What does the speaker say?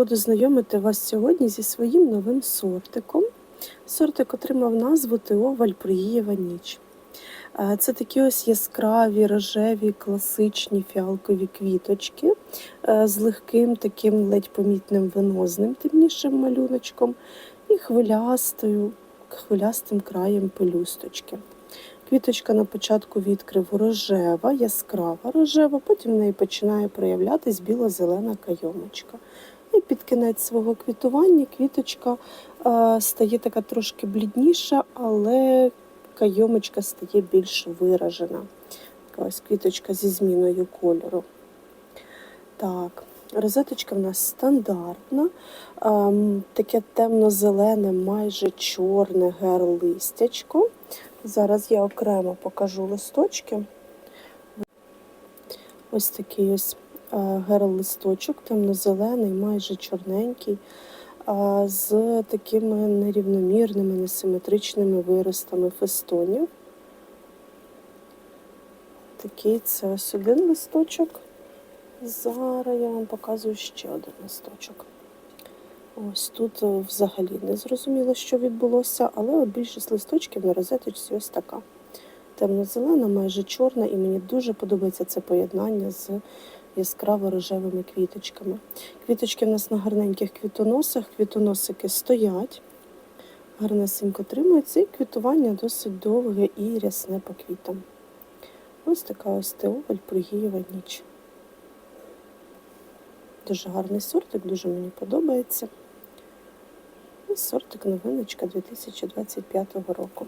буду знайомити вас сьогодні зі своїм новим сортиком. Сортик отримав назву ТО Вальпургієва ніч. Е, Це такі ось яскраві, рожеві, класичні фіалкові квіточки е, з легким таким ледь помітним венозним темнішим малюночком і хвилястою, хвилястим краєм пелюсточки. Квіточка на початку відкриву рожева, яскрава рожева, потім в неї починає проявлятись біло-зелена кайомочка. І під кінець свого квітування квіточка е, стає така трошки блідніша, але кайомочка стає більш виражена. Така ось квіточка зі зміною кольору. Так, розеточка в нас стандартна, ем, таке темно-зелене, майже чорне герлистячко. Зараз я окремо покажу листочки. Ось такий ось герл-листочок, темно-зелений, майже чорненький, з такими нерівномірними, несиметричними виростами фестонів. Такий це ось один листочок. Зараз я вам показую ще один листочок. Ось тут е, взагалі не зрозуміло, що відбулося, але більшість листочків на розеточці ось така. Темно-зелена, майже чорна, і мені дуже подобається це поєднання з яскраво-рожевими квіточками. Квіточки в нас на гарненьких квітоносах, квітоносики стоять, гарнесенько тримаються, і квітування досить довге і рясне по квітам. Ось така ось Теоваль Пругієва ніч. Дуже гарний сортик, дуже мені подобається. І сортик новиночка 2025 року.